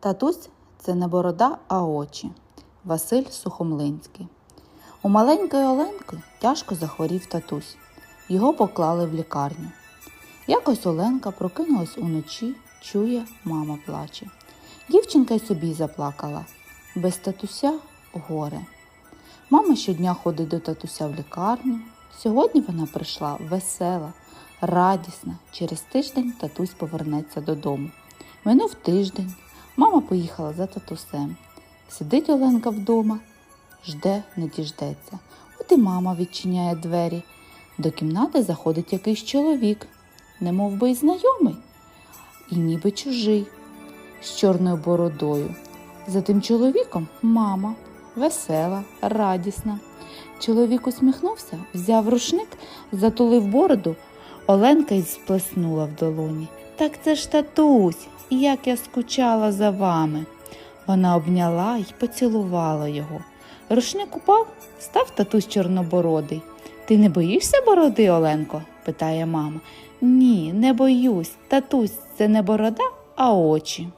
Татусь це не борода, а очі. Василь Сухомлинський. У маленької Оленки тяжко захворів татусь. Його поклали в лікарню. Якось Оленка прокинулась уночі, чує, мама плаче. Дівчинка й собі заплакала. Без татуся горе. Мама щодня ходить до татуся в лікарню. Сьогодні вона прийшла весела, радісна. Через тиждень татусь повернеться додому. Минув тиждень. Мама поїхала за татусем. Сидить Оленка вдома, жде, не діждеться. От і мама відчиняє двері. До кімнати заходить якийсь чоловік, немов би й знайомий, і ніби чужий, з чорною бородою. За тим чоловіком мама, весела, радісна. Чоловік усміхнувся, взяв рушник, затулив бороду. Оленка й сплеснула в долоні. Так це ж татусь, як я скучала за вами. Вона обняла й поцілувала його. Рушник упав, став татусь чорнобородий. Ти не боїшся бороди, Оленко? питає мама. Ні, не боюсь. Татусь це не борода, а очі.